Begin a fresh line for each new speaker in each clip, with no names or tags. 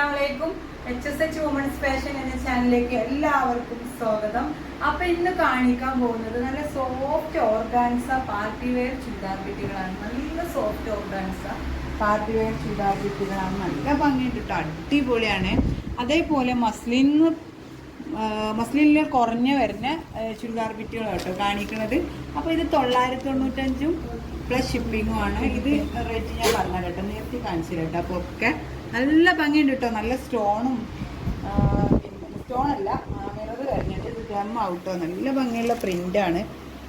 അസ്സാമലൈക്കും H S H women's fashion എന്ന ചാനലിലേക്ക് എല്ലാവർക്കും സ്വാഗതം. അപ്പൊ ഇന്ന് കാണിക്കാൻ പോകുന്നത് നല്ല soft organza party wear churidar ബിറ്റുകളാണ് നല്ല soft organza party wear churidar ബിറ്റുകളാണ് നല്ല ഭംഗിയുണ്ട് അടിപൊളിയാണ്. അതേപോലെ മസ്ലിന്ന് മസ്ലിനിൽ കുറഞ്ഞ വരുന്ന ചുരിദാർ ബിറ്റുകളാണ് കേട്ടോ കാണിക്കുന്നത്. അപ്പോൾ ഇത് തൊള്ളായിരത്തി തൊണ്ണൂറ്റഞ്ചും പ്ലസ് ഷിപ്പിങ്ങും ആണ്. ഇത് റേറ്റ് ഞാൻ പറഞ്ഞ കേട്ടോ നേരത്തെ കാണിച്ചു കേട്ടോ അപ്പോൾ ഒക്കെ നല്ല ഭംഗിയുണ്ട് കേട്ടോ നല്ല സ്റ്റോണും സ്റ്റോൺ അല്ല മിറർ കഴിഞ്ഞിട്ട് ഇത് ഗം ഔട്ടോ നല്ല ഭംഗിയുള്ള പ്രിന്റാണ്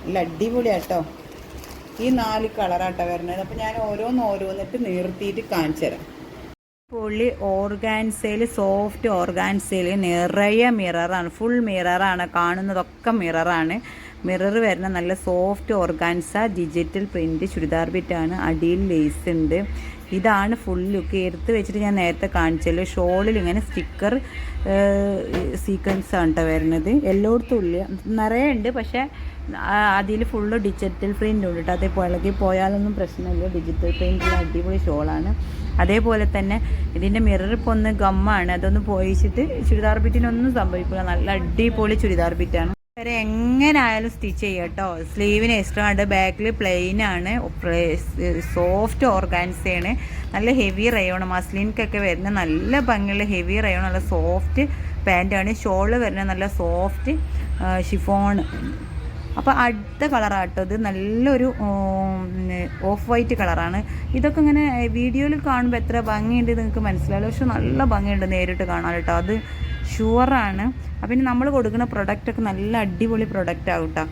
നല്ല അടിപൊളിയാട്ടോ. ഈ നാല് കളറാട്ടോ വരുന്നത്. അപ്പോൾ ഞാൻ ഓരോന്ന് ഓരോന്നിട്ട് നിർത്തിയിട്ട് കാണിച്ചു തരാം. പുള്ളി ഓർഗാൻസയിൽ സോഫ്റ്റ് ഓർഗാൻസയിൽ നിറയെ മിററാണ് ഫുൾ മിററാണ് കാണുന്നതൊക്കെ മിററാണ് മിറർ വരുന്ന നല്ല soft organza digital print churidar ബിറ്റാണ് അടിയിൽ ലേസ് ഉണ്ട്. ഇതാണ് ഫുൾ ലുക്ക് എടുത്ത് വെച്ചിട്ട് ഞാൻ നേരത്തെ കാണിച്ചല്ലോ. ഷോളിൽ ഇങ്ങനെ സ്റ്റിക്കർ സീക്വൻസ് ആണ് കേട്ടോ വരുന്നത്. എല്ലായിടത്തും ഇല്ല. നിറയെ ഉണ്ട്. പക്ഷേ അതിൽ ഫുള്ള് ഡിജിറ്റൽ പ്രിന്റ് ഉണ്ട് കേട്ടോ. അതേ ഇളകി പോയാലൊന്നും പ്രശ്നമില്ല. ഡിജിറ്റൽ പ്രിന്റുള്ള അടിപൊളി ഷോളാണ്. അതേപോലെ തന്നെ ഇതിന്റെ മിറർ ഇപ്പോൾ ഒന്ന് ഗമ്മാണ്. അതൊന്ന് പോയിച്ചിട്ട് ചുരിദാർ ബിറ്റിനൊന്നും സംഭവിക്കില്ല നല്ല അടിപൊളി ചുരിദാർ ബിറ്റാണ് വരെ എങ്ങനായാലും സ്റ്റിച്ച് ചെയ്യാം കേട്ടോ സ്ലീവിന് എക്സ്ട്രാ ബാക്കിൽ പ്ലെയിൻ ആണ്. സോഫ്റ്റ് ഓർഗാൻസയാണ് നല്ല ഹെവി റയോൺ മസ്ലിൻക്കൊക്കെ വരുന്ന നല്ല ഭംഗിയുള്ള ഹെവി റയോൺ നല്ല സോഫ്റ്റ് പാന്റാണ് ഷോൾ വരുന്ന നല്ല സോഫ്റ്റ് ഷിഫോൺ അപ്പോൾ അടുത്ത കളറാട്ടോ ഇത്. നല്ലൊരു ഓഫ് വൈറ്റ് കളറാണ് ഇതൊക്കെ ഇങ്ങനെ വീഡിയോയിൽ കാണുമ്പോൾ എത്ര ഭംഗിയുണ്ട് നിങ്ങൾക്ക് മനസ്സിലാവില്ല. പക്ഷെ നല്ല ഭംഗിയുണ്ട് നേരിട്ട് കാണാൻ കേട്ടോ അത് ഷുവറാണ് അപ്പം ഇനി നമ്മൾ കൊടുക്കുന്ന പ്രൊഡക്റ്റൊക്കെ നല്ല അടിപൊളി പ്രൊഡക്റ്റ് ആവും കേട്ടോ.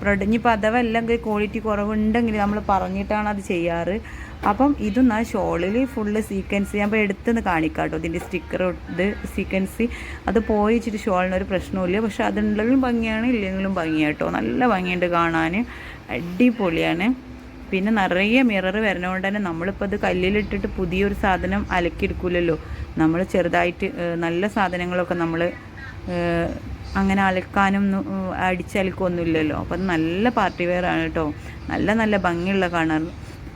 പ്രൊഡക്റ്റ് ഇനിയിപ്പോൾ അഥവാ എല്ലാം ക്വാളിറ്റി കുറവുണ്ടെങ്കിൽ നമ്മൾ പറഞ്ഞിട്ടാണ് അത് ചെയ്യാറ്. അപ്പം ഇതും ആ ഷോളിൽ ഫുള്ള് സീക്വൻസ് ഞാൻ ഇപ്പോൾ എടുത്തുനിന്ന് കാണിക്കാം കേട്ടോ. ഇതിന്റെ സ്റ്റിക്കർ ഇത് സീക്വൻസി അത് പോയിച്ചിട്ട് ഷോളിന് ഒരു പ്രശ്നമില്ല പക്ഷെ അതുണ്ടെങ്കിലും ഭംഗിയാണ് ഇല്ലെങ്കിലും ഭംഗിയാണ് കേട്ടോ. നല്ല ഭംഗിയുണ്ട് കാണാൻ അടിപൊളിയാണ്. പിന്നെ നിറയെ മിറർ വരണോണ്ട് തന്നെ നമ്മളിപ്പോൾ അത് കല്ലിലിട്ടിട്ട് പുതിയൊരു സാധനം അലക്കിയെടുക്കില്ലല്ലോ നമ്മൾ ചെറുതായിട്ട് നല്ല സാധനങ്ങളൊക്കെ നമ്മൾ അങ്ങനെ അലക്കാനും അടിച്ചലക്കൊന്നുമില്ലല്ലോ. അപ്പം അത് നല്ല പാർട്ടി വെയർ ആണ് കേട്ടോ നല്ല നല്ല ഭംഗിയുള്ള കളർ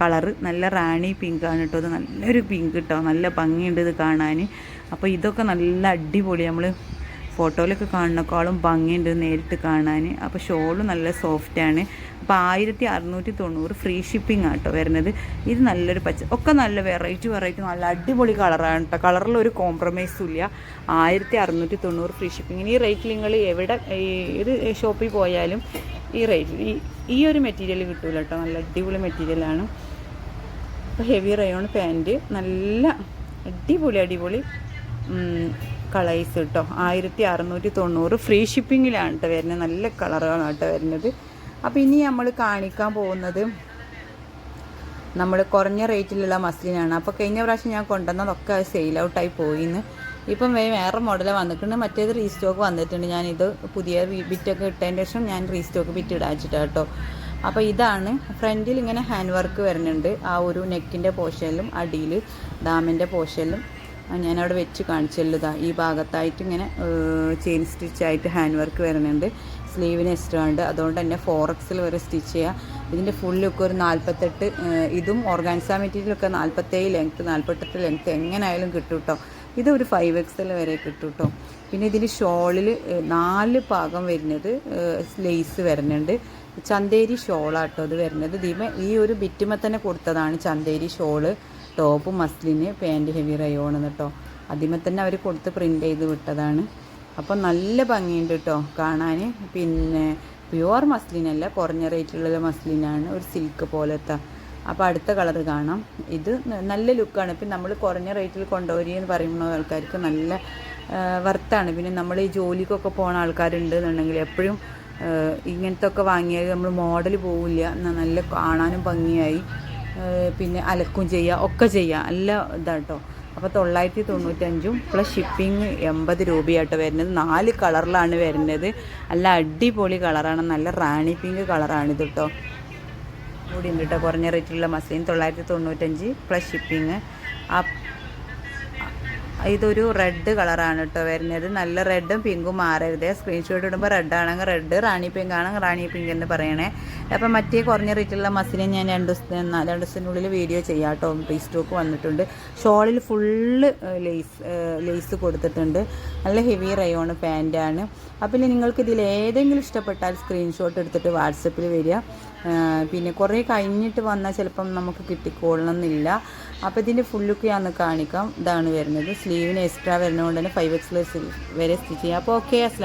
കളറ് നല്ല റാണി പിങ്ക് ആണ് കേട്ടോ അത് നല്ലൊരു പിങ്ക് കേട്ടോ നല്ല ഭംഗിയുണ്ട് ഇത് കാണാൻ അപ്പോൾ ഇതൊക്കെ നല്ല അടിപൊളി നമ്മൾ ഫോട്ടോയിലൊക്കെ കാണുന്നേക്കാളും ഭംഗിയുണ്ട് നേരിട്ട് കാണാൻ അപ്പോൾ ഷോൾ നല്ല സോഫ്റ്റാണ് അപ്പോൾ ആയിരത്തി അറുന്നൂറ്റി തൊണ്ണൂറ് ഫ്രീ ഷിപ്പിംഗ് ആട്ടോ വരുന്നത്. ഇത് നല്ലൊരു പച്ച ഒക്കെ നല്ല വെറൈറ്റി വെറൈറ്റി നല്ല അടിപൊളി കളറാണ് കേട്ടോ കളറിൽ ഒരു കോംപ്രമൈസും ഇല്ല. ആയിരത്തി അറുന്നൂറ്റി തൊണ്ണൂറ് ഫ്രീ ഷിപ്പിംഗ് ഈ റേറ്റിൽ നിങ്ങൾ എവിടെ ഏത് ഷോപ്പിൽ പോയാലും ഈ റേറ്റ് ഈ ഈ ഒരു മെറ്റീരിയൽ കിട്ടൂല കേട്ടോ നല്ല അടിപൊളി മെറ്റീരിയലാണ് അപ്പോൾ ഹെവി റയോൺ പാന്റ് നല്ല അടിപൊളി അടിപൊളി കളേഴ്സ് കേട്ടോ ആയിരത്തി അറുന്നൂറ്റി തൊണ്ണൂറ് ഫ്രീ ഷിപ്പിങ്ങിലാണ് കേട്ടോ വരുന്നത്. നല്ല കളറുകളാണ് കേട്ടോ വരുന്നത്. അപ്പോൾ ഇനി നമ്മൾ കാണിക്കാൻ പോകുന്നത് നമ്മൾ കുറഞ്ഞ റേറ്റിലുള്ള മസ്ലിനാണ്. അപ്പോൾ കഴിഞ്ഞ പ്രാവശ്യം ഞാൻ കൊണ്ടുവന്നതൊക്കെ സെയിൽ ഔട്ടായി പോയിന്ന്. ഇപ്പം വേറെ മോഡൽ വന്നിട്ടുണ്ട്. മറ്റേത് റീസ്റ്റോക്ക് വന്നിട്ടുണ്ട്. ഞാനിത് പുതിയ ബിറ്റൊക്കെ ഇട്ടതിന് ശേഷം ഞാൻ റീസ്റ്റോക്ക് ബിറ്റ് ഇടാച്ചിട്ടാണ് കേട്ടോ. അപ്പോൾ ഇതാണ് ഫ്രണ്ടിൽ ഇങ്ങനെ ഹാൻഡ് വർക്ക് വരുന്നുണ്ട്. ആ ഒരു നെക്കിന്റെ പോർഷനിലും അടിയിൽ ഡാമിന്റെ പോർഷനിലും ഞാനവിടെ വെച്ച് കാണിച്ചല്ലോ ഇതാ ഈ ഭാഗത്തായിട്ട് ഇങ്ങനെ ചെയിൻ സ്റ്റിച്ചായിട്ട് ഹാൻഡ് വർക്ക് വരുന്നുണ്ട്. സ്ലീവിന് എക്സ്ട്രാ ഉണ്ട്. അതുകൊണ്ട് തന്നെ ഫോർ എക്സിൽ വരെ സ്റ്റിച്ച് ചെയ്യുക ഇതിന്റെ ഫുൾ ലുക്ക് ഒരു നാൽപ്പത്തെട്ട് ഇതും ഓർഗാൻസ മെറ്റീരിയലൊക്കെ നാൽപ്പത്തേഴ് ലെങ്ത്ത് നാൽപ്പത്തെട്ട് ലെങ്ത്ത് എങ്ങനെയായാലും കിട്ടും കേട്ടോ ഇത് ഒരു ഫൈവ് എക്സൽ വരെ കിട്ടും കേട്ടോ പിന്നെ ഇതിന്റെ ഷോളിൽ നാല് ഭാഗം വരുന്നത് ലേസ് വരുന്നുണ്ട്. ചന്തേരി ഷോളാട്ടോ അത് വരുന്നത്. ദീപ ഈ ഒരു ബിറ്റുമ തന്നെ കൊടുത്തതാണ് ചന്തേരി ഷോൾ. ടോപ്പ് മസ്ലിന് പാന്റ് ഹെവി റയോൺ കേട്ടോ അതിമേ തന്നെ അവർ കൊടുത്ത് പ്രിന്റ് ചെയ്ത് വിട്ടതാണ്. അപ്പോൾ നല്ല ഭംഗിയുണ്ട് കേട്ടോ കാണാൻ പിന്നെ പ്യുവർ മസ്ലിനല്ല കുറഞ്ഞ റേറ്റിലുള്ള മസ്ലിനാണ് ഒരു സിൽക്ക് പോലത്തെ. അപ്പോൾ അടുത്ത കളർ കാണാം. ഇത് നല്ല ലുക്കാണ് ഇപ്പം നമ്മൾ കുറഞ്ഞ റേറ്റിൽ കൊണ്ടുവരികയെന്ന് പറയുന്ന ആൾക്കാർക്ക് നല്ല വർത്താണ് പിന്നെ നമ്മൾ ഈ ജോലിക്കൊക്കെ പോണ ആൾക്കാരുണ്ട് എന്നുണ്ടെങ്കിൽ എപ്പോഴും ഇങ്ങനത്തെ ഒക്കെ വാങ്ങിയാൽ നമ്മൾ മോഡൽ പോവില്ല. നല്ല കാണാനും ഭംഗിയായി. പിന്നെ അലക്കും ചെയ്യുക ഒക്കെ ചെയ്യുക നല്ല ഇതാട്ടോ. അപ്പോൾ തൊള്ളായിരത്തി തൊണ്ണൂറ്റഞ്ചും പ്ലസ് ഷിപ്പിംഗ് എൺപത് രൂപയായിട്ട് വരുന്നത്. നാല് കളറിലാണ് വരുന്നത്. നല്ല അടിപൊളി കളറാണ്. നല്ല റാണി പിങ്ക് കളറാണ് ഇത് കേട്ടോ കൂടി ഉണ്ട് കേട്ടോ കുറഞ്ഞ റേറ്റിലുള്ള മസ്ലിൻ തൊള്ളായിരത്തി തൊണ്ണൂറ്റഞ്ച് പ്ലസ് ഷിപ്പിംഗ് ആ ഇതൊരു റെഡ് കളറാണ് കേട്ടോ വരുന്നത്. നല്ല റെഡും പിങ്കും മാറരുത്. സ്ക്രീൻഷോട്ട് ഇടുമ്പോൾ റെഡ് ആണെങ്കിൽ റെഡ് റാണി പിങ്ക് ആണെങ്കിൽ റാണി പിങ്ക് എന്ന് പറയണേ.
അപ്പം മറ്റേ കുറഞ്ഞ റേറ്റുള്ള മസിനെ ഞാൻ രണ്ട് ദിവസത്തിന് രണ്ട് ദിവസത്തിനുള്ളിൽ വീഡിയോ ചെയ്യാം കേട്ടോ. റീസ്റ്റോക്ക് വന്നിട്ടുണ്ട്. ഷോളിൽ ഫുള്ള് ലേസ് ലേസ് കൊടുത്തിട്ടുണ്ട്. നല്ല ഹെവി റയോണ് പാന്റാണ് അപ്പം നിങ്ങൾക്ക് ഇതിൽ ഏതെങ്കിലും ഇഷ്ടപ്പെട്ടാൽ സ്ക്രീൻഷോട്ട് എടുത്തിട്ട് വാട്സപ്പിൽ വരിക. പിന്നെ കുറേ കഴിഞ്ഞിട്ട് വന്നാൽ ചിലപ്പം നമുക്ക് കിട്ടിക്കൊള്ളണമെന്നില്ല അപ്പോൾ ഇതിന്റെ ഫുൾ ലുക്ക് ഞാൻ കാണിക്കാം. ഇതാണ് വരുന്നത്. സ്ലീവിന് എക്സ്ട്രാ വരുന്നതുകൊണ്ട് തന്നെ ഫൈവ് എക്സ് വരെ സ്റ്റിച്ച് ചെയ്യാം. അപ്പോൾ ഓക്കെ അസ്ലാം